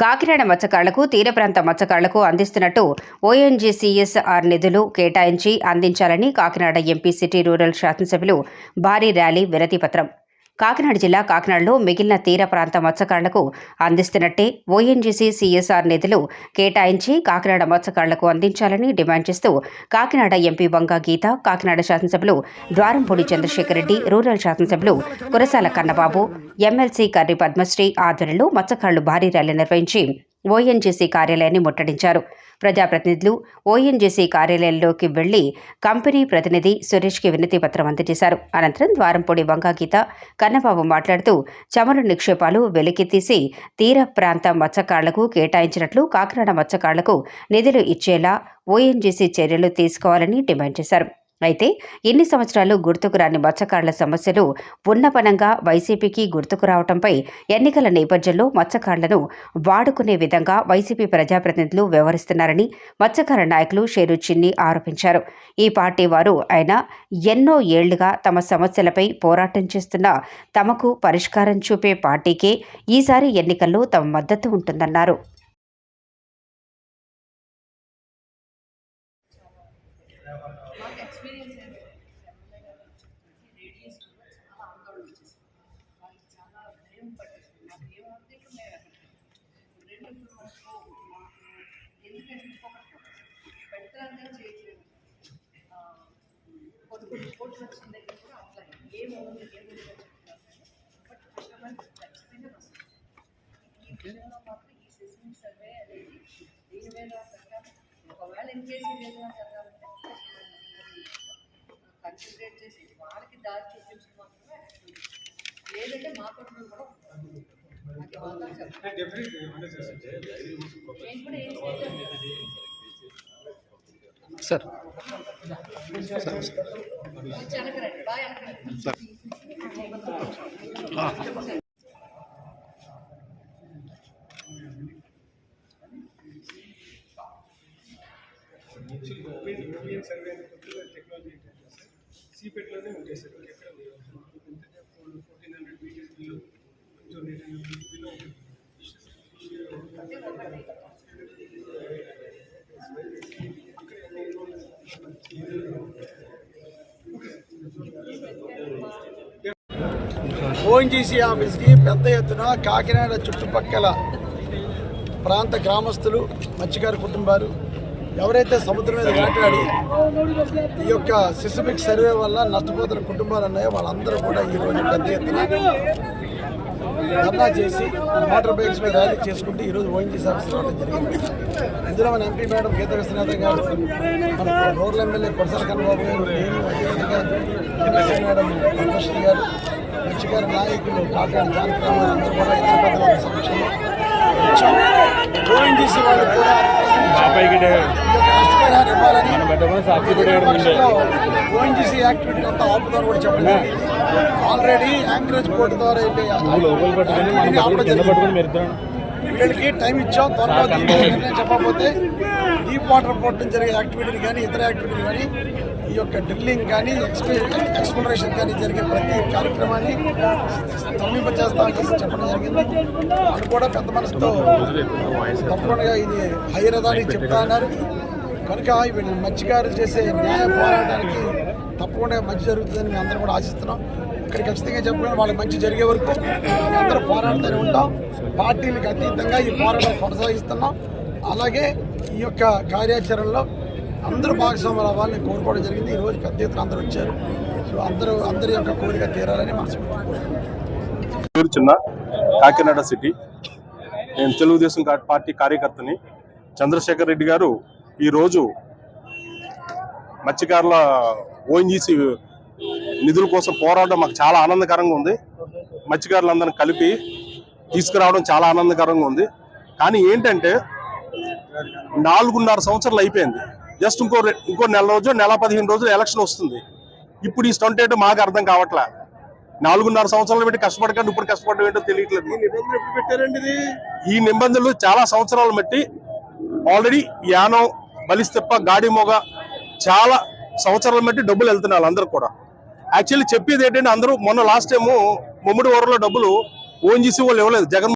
కాకినాడ మత్స్యకారులకు తీర ప్రాంత మత్స్యకారులకు అందిస్తున్నట్టు ఓఎన్జీసీఎస్ఆర్ నిధులు కేటాయించి అందించాలని కాకినాడ ఎంపీ సిటీ రూరల్ శాసనసభ్యులు భారీ ర్యాలీ విరతిపత్రం. కాకినాడ జిల్లా కాకినాడలో మిగిలిన తీర ప్రాంత మత్స్యకారులకు అందిస్తున్నట్టే ఓఎన్జీసీ సీఎస్ఆర్ నిధులు కేటాయించి కాకినాడ మత్స్యకారులకు అందించాలని డిమాండ్ చేస్తూ కాకినాడ ఎంపీ వంగా గీత కాకినాడ శాసనసభ్యులు ద్వారంపూడి చంద్రశేఖర్ రెడ్డి రూరల్ శాసనసభ్యులు కురసాల కన్నబాబు ఎమ్మెల్సీ కర్రి పద్మశ్రీ ఆధ్వర్యంలో మత్స్యకారులు భారీ ర్యాలీ నిర్వహించి ఓఎన్జీసీ కార్యాలయాన్ని ముట్టడించారు. ప్రజాప్రతినిధులు ఓఎన్జీసీ కార్యాలయంలోకి వెళ్ళి కంపెనీ ప్రతినిధి సురేష్కి వినతి పత్రం అందజేశారు. అనంతరం ద్వారంపూడి వంగాగీత కన్నబాబు మాట్లాడుతూ చమురు నిక్షేపాలు వెలికితీసి తీర ప్రాంత మత్స్యకారులకు కేటాయించినట్లు కాకినాడ మత్స్యకారులకు నిధులు ఇచ్చేలా ఓఎన్జీసీ చర్యలు తీసుకోవాలని డిమాండ్ చేశారు. అయితే ఎన్ని సంవత్సరాలు గుర్తుకు రాని మత్స్యకారుల సమస్యలు ఉన్నపనంగా వైసీపీకి గుర్తుకు రావడంపై ఎన్నికల నేపథ్యంలో మత్స్యకారులను వాడుకునే విధంగా వైసీపీ ప్రజాప్రతినిధులు వ్యవహరిస్తున్నారని మత్స్యకార నాయకులు షేరు చిన్ని ఆరోపించారు. ఈ పార్టీ వారు ఆయన ఎన్నో ఏళ్ళుగా తమ సమస్యలపై పోరాటం చేస్తున్న తమకు పరిష్కారం చూపే పార్టీకే ఈసారి ఎన్నికల్లో తమ మద్దతు ఉంటుందన్నారు. ఎందుకంటే ఇంకొకటి పెడతానే చేయట్లేదు కొన్ని కొన్ని వచ్చిన దగ్గర కూడా అట్లా ఏమవుతుంది ఏముంది చెప్తున్నారు బట్ కస్టమర్ ఖచ్చితంగా వస్తుంది ఈ విషయంలో మాత్రం ఈ సెస్మిక్ సర్వే అనేది దీని మీద ఒకవేళ ఇంకేసి ఏదైనా జరగాలంటే కన్సిడరేట్ చేసి వాళ్ళకి దారి చూపించి మాత్రమే లేదంటే మా కూడా ఉంటుంది. అది మాత్రం చెప్పండి నేను కూడా ఏం చేయలేదు సార్ వెనకరండి బాగా వెనకరండి ఇండియన్ సర్వే కొత్తగా టెక్నాలజీ ఏంటంటే సార్ సీపెట్లోనే ఉంటాయి సార్ ఎక్కడ ఫోర్టీన్ హండ్రెడ్ మీటర్స్ బిలో కొంచెం బిలో ONGC ఆఫీస్కి పెద్ద ఎత్తున కాకినాడ చుట్టుపక్కల ప్రాంత గ్రామస్తులు మత్స్యకారు కుటుంబాలు ఎవరైతే సముద్రం మీద వేటాడి ఈ యొక్క సిసిఫిక్ సర్వే వల్ల నష్టపోతున్న కుటుంబాలు ఉన్నాయో వాళ్ళందరూ కూడా ఈ రోజు పెద్ద ఎత్తున ధర్నా చేసి మోటార్ బైక్స్ మీద ర్యాలీ చేసుకుంటే ఈరోజు ఓఎన్జీసీ ఆఫీస్ రావడం జరిగింది. ఇందులో మన ఎంపీ మేడం గీత విశ్వనాథ్ గారు మన రూరల్ ఎమ్మెల్యే కొరసాల కన్నబాబు గారు నేను అదేవిధంగా మేడం పద్మశ్రీ గారు మత్స్యకార నాయకులు కాకాడ జానకి రామారావు అందరూ కూడా ఇతర పెద్దల సమక్షంలో ఓఎన్జీసీ వాళ్ళు కూడా ఇవ్వాలని ఓఎన్జీసీ యాక్టివిటీ అంతా ఆపుతారు కూడా చెప్పడం. ఆల్రెడీ యాంకరేజ్ పోర్టు ద్వారా వీళ్ళకి టైం ఇచ్చాం నిర్ణయం చెప్పకపోతే డీప్ వాటర్ పోర్ట్ జరిగే యాక్టివిటీని కానీ ఇతర యాక్టివిటీని కానీ ఈ యొక్క డ్రిల్లింగ్ కానీ ఎక్స్ప్లోరేషన్ కానీ జరిగే ప్రతి కార్యక్రమాన్ని స్తంభింపచేస్తామని చేసి చెప్పడం జరిగింది. వాళ్ళు కూడా పెద్ద మనసుతో తప్పకుండా ఇది హైరదాని చెప్తా అన్నారు. కనుక వీళ్ళు మత్స్యకారులు చేసే న్యాయ పోరాటానికి తప్పకుండా మంచి జరుగుతుందని మేము అందరం కూడా ఆశిస్తున్నాం. ఇక్కడ ఖచ్చితంగా చెప్పుకుని వాళ్ళకి మంచి జరిగే వరకు అందరూ పోరాడుతూనే ఉంటాం. పార్టీలకు అతీతంగా ఈ పోరాటం కొనసాగిస్తున్నాం. అలాగే ఈ యొక్క కార్యాచరణలో అందరూ భాగస్వాములు అవ్వాలని కోరుకోవడం జరిగింది. ఈరోజు పెద్ద ఎత్తున అందరూ వచ్చారు. సో అందరూ అందరి యొక్క కోరిక తీరాలని మనసు చిన్న కాకినాడ సిటీ. నేను తెలుగుదేశం పార్టీ కార్యకర్తని చంద్రశేఖర్ రెడ్డి గారు ఈరోజు మత్స్యకారుల ఓఎన్జీసీ నిధుల కోసం పోరాడడం మాకు చాలా ఆనందకరంగా ఉంది. మత్స్యకారులందరిని కలిపి తీసుకురావడం చాలా ఆనందకరంగా ఉంది. కానీ ఏంటంటే నాలుగున్నర సంవత్సరాలు అయిపోయింది. జస్ట్ ఇంకో ఇంకో నెల రోజు నెల పదిహేను రోజులు ఎలక్షన్ వస్తుంది. ఇప్పుడు ఈ స్టంట్ ఏంటో మాకు అర్థం కావట్లే. నాలుగున్నర సంవత్సరాలు పెట్టి కష్టపడకండి ఇప్పుడు కష్టపడడం ఏంటో తెలియట్లేదు ఈ నిబంధనలు చాలా సంవత్సరాలు బట్టి ఆల్రెడీ యానం బలిస్తెప్ప గాడి మొగ చాలా సంవత్సరాలు బట్టి డబ్బులు వెళ్తున్నారు అందరూ కూడా. యాక్చువల్లీ చెప్పేది ఏంటంటే అందరూ మొన్న లాస్ట్ టైము ముమ్మడి వరలో డబ్బులు ఓఎన్జీసీ వాళ్ళు ఇవ్వలేదు. జగన్